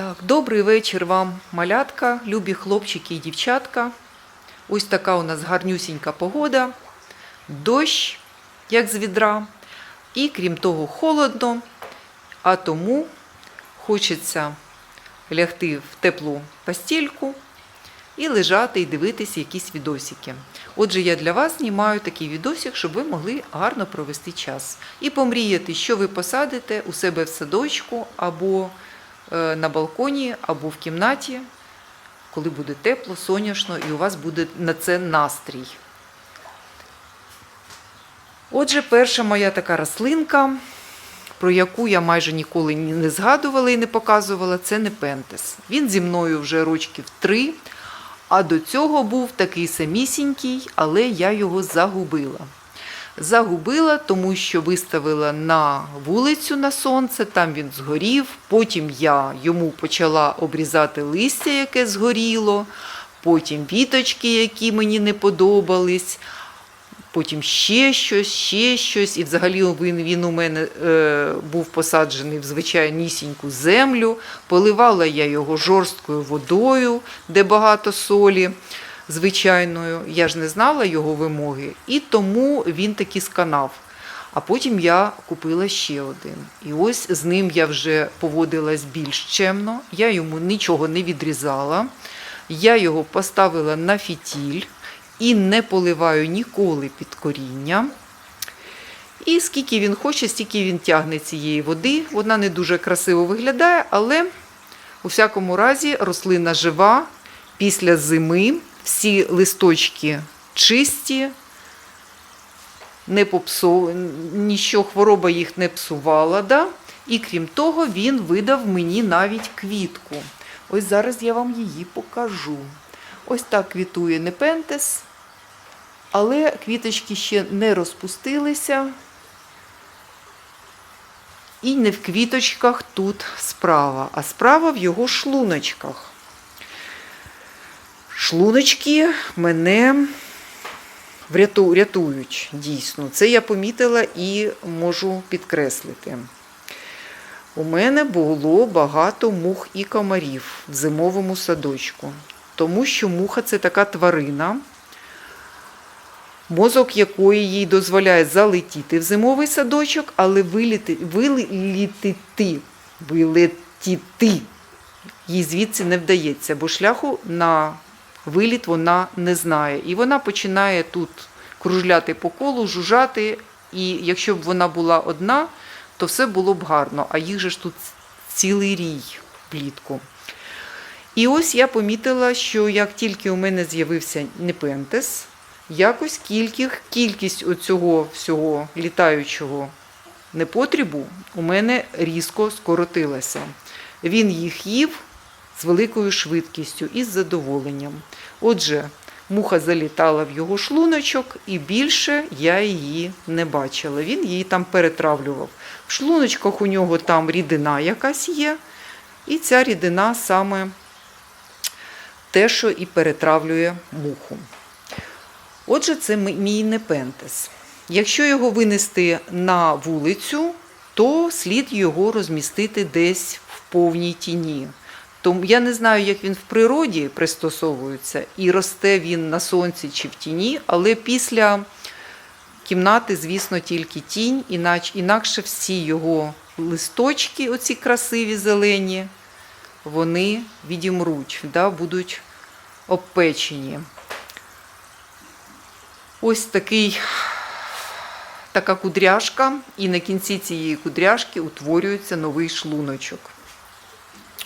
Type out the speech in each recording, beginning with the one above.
Так, добрий вечір вам, малятка, любі хлопчики і дівчатка. Ось така у нас гарнюсінька погода, дощ, як з відра, і крім того, холодно, а тому хочеться лягти в теплу постільку і лежати і дивитися якісь відосики. Отже, я для вас знімаю такий відосик, щоб ви могли гарно провести час і помріяти, що ви посадите у себе в садочку або на балконі, або в кімнаті, коли буде тепло, сонячно, і у вас буде на це настрій. Отже, перша моя така рослинка, про яку я майже ніколи не згадувала і не показувала, це непентес. Він зі мною вже рочків три, а до цього був такий самісінький, але я його загубила. Загубила, тому що виставила на вулицю на сонце, там він згорів. Потім я йому почала обрізати листя, яке згоріло, потім віточки, які мені не подобались потім ще щось, ще щось. І взагалі він, він у мене е, був посаджений в звичайнісіньку землю. Поливала я його жорсткою водою, де багато солі. Звичайною, я ж не знала його вимоги, і тому він таки сканав. А потім я купила ще один. І ось з ним я вже поводилась більш чемно. Я йому нічого не відрізала. Я його поставила на фітіль і не поливаю ніколи під коріння. І скільки він хоче, стільки він тягне цієї води. Вона не дуже красиво виглядає, але у всякому разі рослина жива після зими. Всі листочки чисті, не попсу... ніщо хвороба їх не псувала. Да? І крім того, він видав мені навіть квітку. Ось зараз я вам її покажу. Ось так квітує непентес, але квіточки ще не розпустилися. І не в квіточках тут справа, а справа в його шлуночках. Шлуночки мене рятують дійсно. Це я помітила і можу підкреслити. У мене було багато мух і комарів в зимовому садочку, тому що муха це така тварина, мозок якої їй дозволяє залетіти в зимовий садочок, але виліти, вилітити, вилетіти їй звідси не вдається, бо шляху на виліт вона не знає. І вона починає тут кружляти по колу, жужжати. І якщо б вона була одна, то все було б гарно, а їх же ж тут цілий рій влітку. І ось я помітила, що як тільки у мене з'явився непентес, якось кількість, кількість оцього всього літаючого непотрібу у мене різко скоротилася. Він їх їв з великою швидкістю і з задоволенням. Отже, муха залітала в його шлуночок, і більше я її не бачила. Він її там перетравлював. В шлуночках у нього там рідина якась є, і ця рідина саме те, що і перетравлює муху. Отже, це мій непентес. Якщо його винести на вулицю, то слід його розмістити десь в повній тіні. Тому я не знаю, як він в природі пристосовується, і росте він на сонці чи в тіні, але після кімнати, звісно, тільки тінь, інач, інакше всі його листочки, оці красиві зелені, вони відімруть, да, будуть обпечені. Ось такий, така кудряшка, і на кінці цієї кудряшки утворюється новий шлуночок.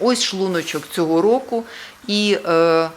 Ось шлуночок цього року, і е,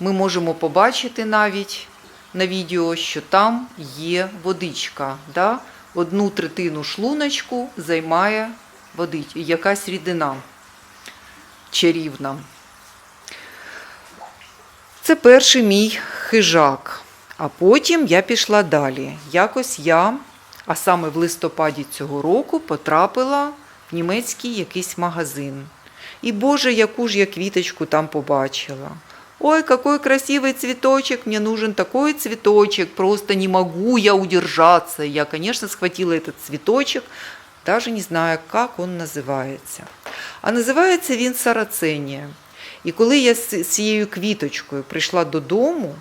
ми можемо побачити навіть на відео, що там є водичка. Да? Одну третину шлуночку займає водич... якась рідина чарівна. Це перший мій хижак. А потім я пішла далі. Якось я, а саме в листопаді цього року, потрапила в німецький якийсь магазин. І Боже, яку ж я квіточку там побачила. Ой, какой красивый цветочек, мне нужен такой цветочек, просто не могу я удержаться. Я, конечно, схватила этот цветочек, Даже не знаю, як він називається. А називається він Сараценія. І коли я з цією квіточкою прийшла додому,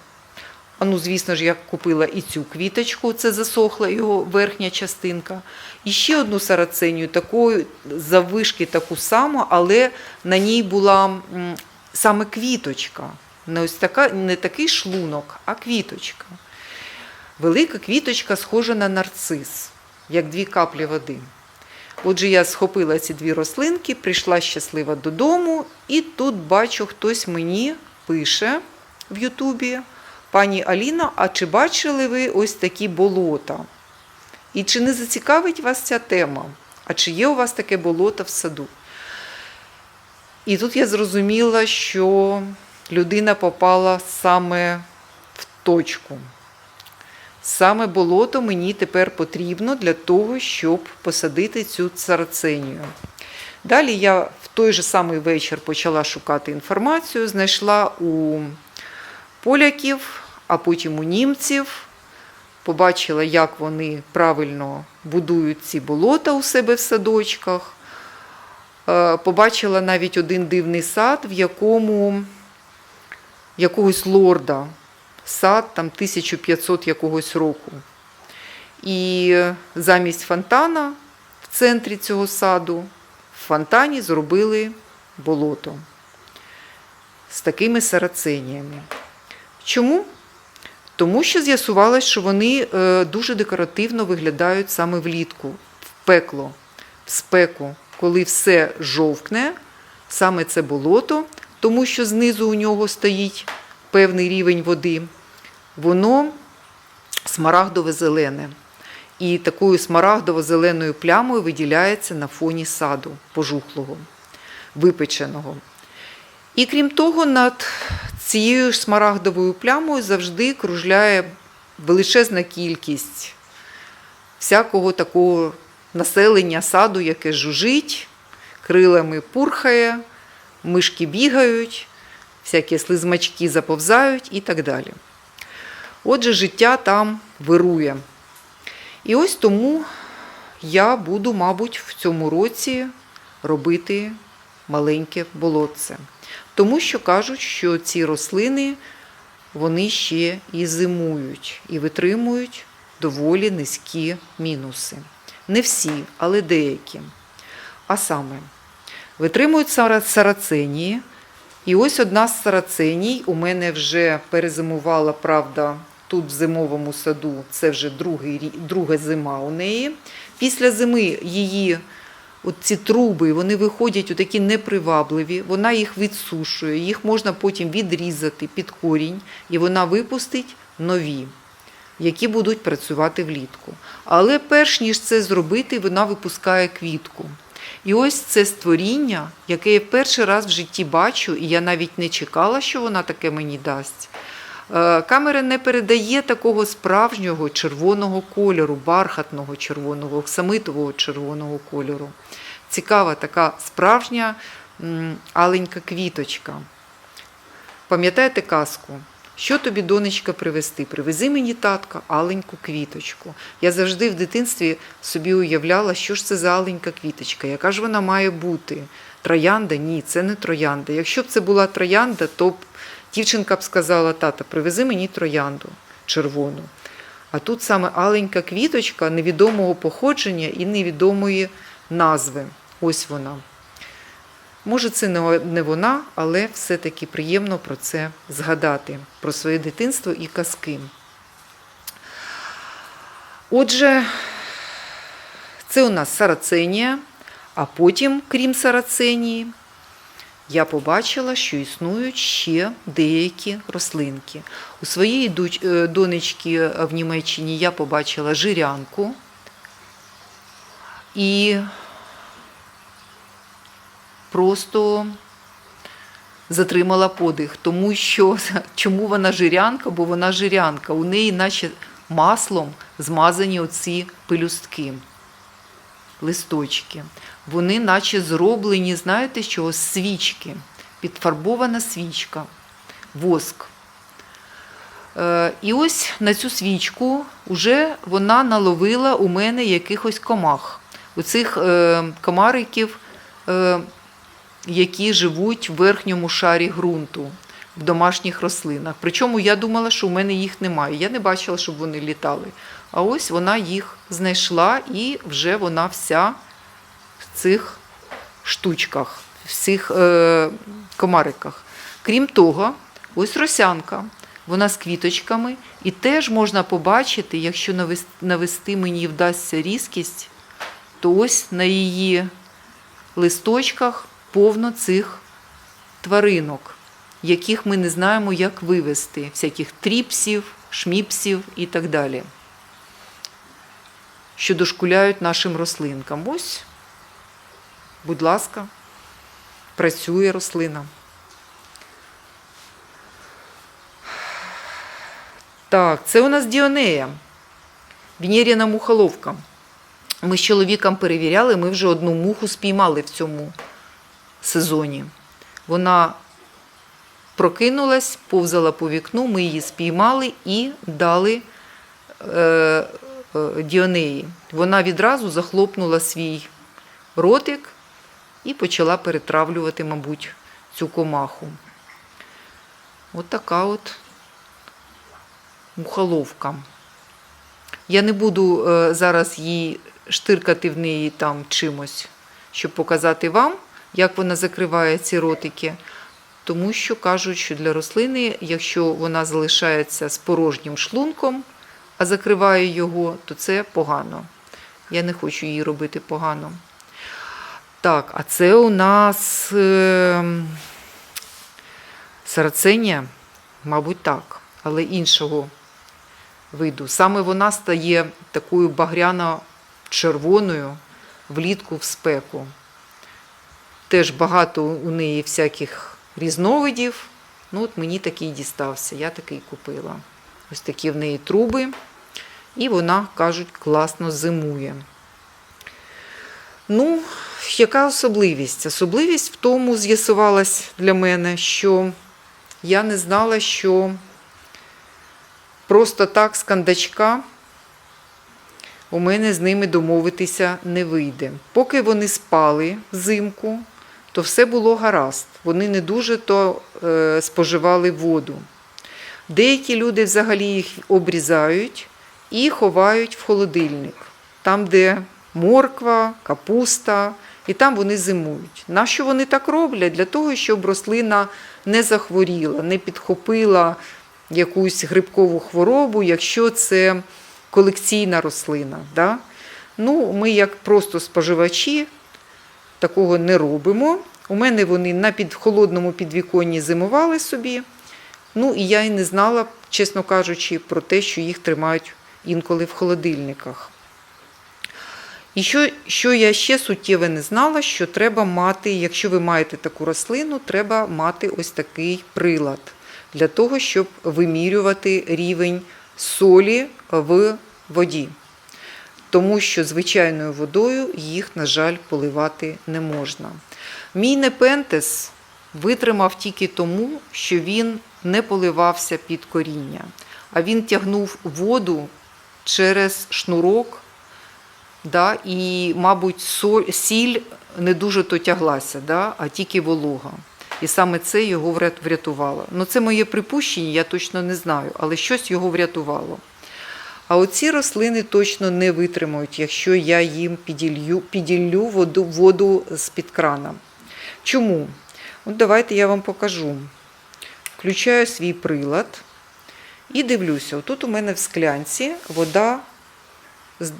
ну, звісно ж, я купила і цю квіточку, це засохла його верхня частинка. І ще одну сараценію, такої заввишки таку саму, але на ній була саме квіточка. Не ось така, не такий шлунок, а квіточка. Велика квіточка схожа на нарцис, як дві каплі води. Отже, я схопила ці дві рослинки, прийшла щаслива додому, і тут бачу, хтось мені пише в Ютубі. Пані Аліна, а чи бачили ви ось такі болота? І чи не зацікавить вас ця тема? А чи є у вас таке болото в саду? І тут я зрозуміла, що людина попала саме в точку. Саме болото мені тепер потрібно для того, щоб посадити цю цараценію. Далі я в той же самий вечір почала шукати інформацію, знайшла у поляків, а потім у німців. Побачила, як вони правильно будують ці болота у себе в садочках. Е, Побачила навіть один дивний сад, в якому якогось лорда, сад там 1500 якогось року. І замість фонтана в центрі цього саду в фонтані зробили болото з такими сараценіями. Чому? Тому що з'ясувалось, що вони е, дуже декоративно виглядають саме влітку, в пекло, в спеку, коли все жовкне, саме це болото, тому що знизу у нього стоїть певний рівень води, воно смарагдове зелене. І такою смарагдово-зеленою плямою виділяється на фоні саду пожухлого, випеченого. І крім того, над цією ж смарагдовою плямою завжди кружляє величезна кількість всякого такого населення саду, яке жужить, крилами пурхає, мишки бігають, всякі слизмачки заповзають і так далі. Отже, життя там вирує. І ось тому я буду, мабуть, в цьому році робити маленьке болотце. Тому що кажуть, що ці рослини вони ще і зимують, і витримують доволі низькі мінуси. Не всі, але деякі. А саме, витримують сара- сараценії. І ось одна з сараценій у мене вже перезимувала, правда, тут в зимовому саду, це вже другий, друга зима у неї. Після зими її от ці труби, вони виходять у такі непривабливі, вона їх відсушує, їх можна потім відрізати під корінь, і вона випустить нові, які будуть працювати влітку. Але перш ніж це зробити, вона випускає квітку. І ось це створіння, яке я перший раз в житті бачу, і я навіть не чекала, що вона таке мені дасть. Е, Камера не передає такого справжнього червоного кольору, бархатного червоного, оксамитового червоного кольору. Цікава така справжня аленька квіточка. Пам'ятаєте казку? Що тобі, донечка, привезти? Привези мені татка аленьку квіточку. Я завжди в дитинстві собі уявляла, що ж це за аленька квіточка, яка ж вона має бути. Троянда? Ні, це не троянда. Якщо б це була троянда, то б дівчинка б сказала, тата, привези мені троянду червону. А тут саме аленька квіточка невідомого походження і невідомої назви. Ось вона. Може, це не вона, але все-таки приємно про це згадати, про своє дитинство і казки. Отже, це у нас сараценія, а потім, крім сараценії, я побачила, що існують ще деякі рослинки. У своєї е, донечки в Німеччині я побачила жирянку і просто затримала подих, тому що чому вона жирянка? Бо вона жирянка. У неї, наче маслом, змазані оці пелюстки, листочки. Вони, наче зроблені, знаєте, чого? З свічки, підфарбована свічка, воск. Е, І ось на цю свічку вже вона наловила у мене якихось комах. у цих е, комариків, е, які живуть в верхньому шарі ґрунту в домашніх рослинах. Причому я думала, що у мене їх немає. Я не бачила, щоб вони літали. А ось вона їх знайшла, і вже вона вся в цих штучках, в цих е, комариках. Крім того, ось росянка. Вона з квіточками, і теж можна побачити, якщо навес- навести мені вдасться різкість, то ось на її листочках повно цих тваринок, яких ми не знаємо, як вивести, всяких тріпсів, шміпсів і так далі, що дошкуляють нашим рослинкам. Ось, будь ласка, працює рослина. Так, це у нас Діонея, Венеріна мухоловка. Ми з чоловіком перевіряли, ми вже одну муху спіймали в цьому сезоні. Вона прокинулась, повзала по вікну, ми її спіймали і дали е, е, Діонеї. Вона відразу захлопнула свій ротик і почала перетравлювати, мабуть, цю комаху. От така от мухоловка. Я не буду е, зараз її штиркати в неї там чимось, щоб показати вам, як вона закриває ці ротики. Тому що кажуть, що для рослини, якщо вона залишається з порожнім шлунком, а закриває його, то це погано. Я не хочу її робити погано. Так, а це у нас е, сараценія, мабуть, так, але іншого виду. Саме вона стає такою багряно-червоною влітку в спеку. Теж багато у неї всяких різновидів. Ну, от мені такий дістався, я такий купила. Ось такі в неї труби. І вона, кажуть, класно зимує. Ну, яка особливість? Особливість в тому з'ясувалась для мене, що я не знала, що просто так з кандачка у мене з ними домовитися не вийде. Поки вони спали взимку, то все було гаразд. Вони не дуже то е, споживали воду. Деякі люди взагалі їх обрізають і ховають в холодильник, там, де морква, капуста, і там вони зимують. Нащо вони так роблять? Для того, щоб рослина не захворіла, не підхопила якусь грибкову хворобу, якщо це колекційна рослина. Да? Ну, ми, як просто споживачі, такого не робимо. У мене вони на під холодному підвіконні зимували собі. Ну і я й не знала, чесно кажучи, про те, що їх тримають інколи в холодильниках. І що, що я ще суттєве не знала, що треба мати, якщо ви маєте таку рослину, треба мати ось такий прилад для того, щоб вимірювати рівень солі в воді. Тому що звичайною водою їх, на жаль, поливати не можна. Мій непентес витримав тільки тому, що він не поливався під коріння, а він тягнув воду через шнурок, да, і, мабуть, соль, сіль не дуже то тяглася, да, а тільки волога. І саме це його врятувало. Ну, це моє припущення, я точно не знаю, але щось його врятувало. А оці рослини точно не витримають, якщо я їм піділью, піділлю воду, воду з-під крана. Чому? От давайте я вам покажу. Включаю свій прилад і дивлюся. Тут у мене в склянці вода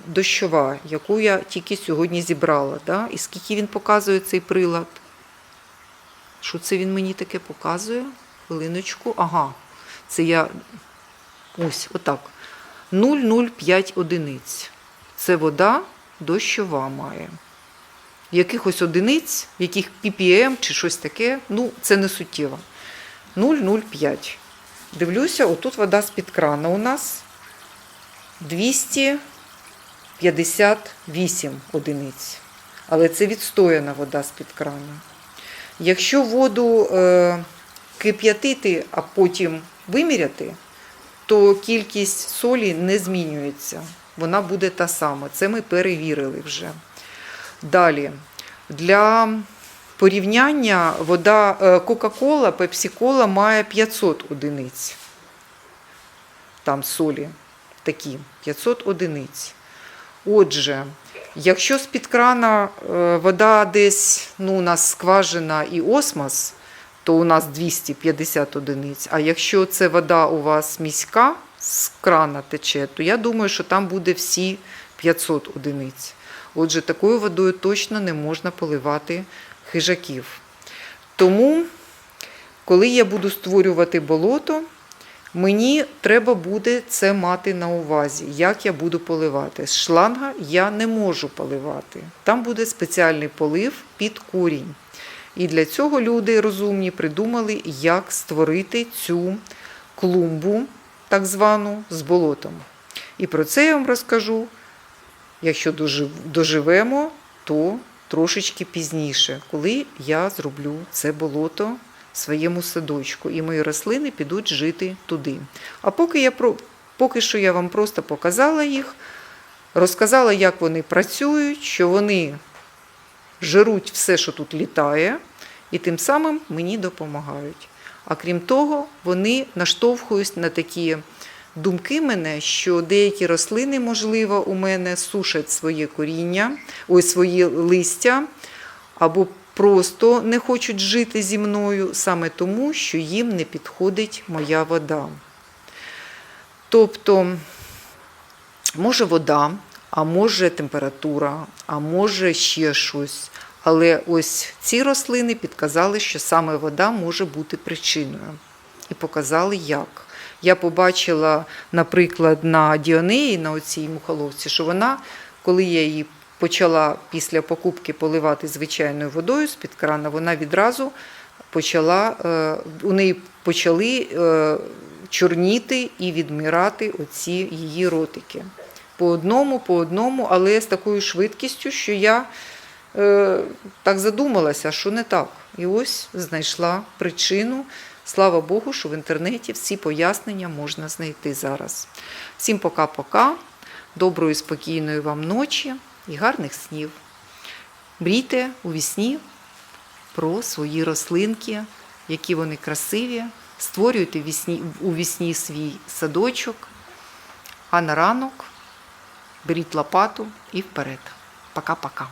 дощова, яку я тільки сьогодні зібрала. Да? І скільки він показує цей прилад? Що це він мені таке показує? Хвилиночку. Ага, це я ось отак. 0,05 одиниць. Це вода дощова має. Якихось одиниць, яких ppm чи щось таке, ну, це не суттєво. 0,05. Дивлюся, отут вода з-під крана у нас 258 одиниць. Але це відстояна вода з-під крана. Якщо воду е, кип'ятити, а потім виміряти, то кількість солі не змінюється. Вона буде та сама. Це ми перевірили вже. Далі. Для порівняння вода е, Кока-Кола, Пепсі-Кола має 500 одиниць. Там солі такі 500 одиниць. Отже, якщо з-під крана е, вода десь ну, у нас скважина і осмос, то у нас 250 одиниць. А якщо це вода у вас міська з крана тече, то я думаю, що там буде всі 500 одиниць. Отже, такою водою точно не можна поливати хижаків. Тому, коли я буду створювати болото, Мені треба буде це мати на увазі, як я буду поливати. З шланга я не можу поливати. Там буде спеціальний полив під корінь. І для цього люди розумні придумали, як створити цю клумбу, так звану, з болотом. І про це я вам розкажу. Якщо доживемо, то трошечки пізніше, коли я зроблю це болото в своєму садочку, і мої рослини підуть жити туди. А поки, я поки що я вам просто показала їх, розказала, як вони працюють, що вони жируть все, що тут літає, і тим самим мені допомагають. А крім того, вони наштовхують на такі думки мене, що деякі рослини, можливо, у мене сушать своє коріння, ой, свої листя, або просто не хочуть жити зі мною саме тому, що їм не підходить моя вода. Тобто, може вода, а може температура, а може ще щось. Але ось ці рослини підказали, що саме вода може бути причиною. І показали, як. Я побачила, наприклад, на Діонеї, на оцій мухоловці, що вона, коли я її почала після покупки поливати звичайною водою з-під крана, вона відразу почала, е, у неї почали е, чорніти і відмирати оці її ротики. По одному, по одному, але з такою швидкістю, що я е, так задумалася, що не так. І ось знайшла причину. Слава Богу, що в інтернеті всі пояснення можна знайти зараз. Всім пока-пока, доброї, спокійної вам ночі і гарних снів. Мрійте у вісні про свої рослинки, які вони красиві. Створюйте у вісні свій садочок, а на ранок беріть лопату і вперед. Пока-пока.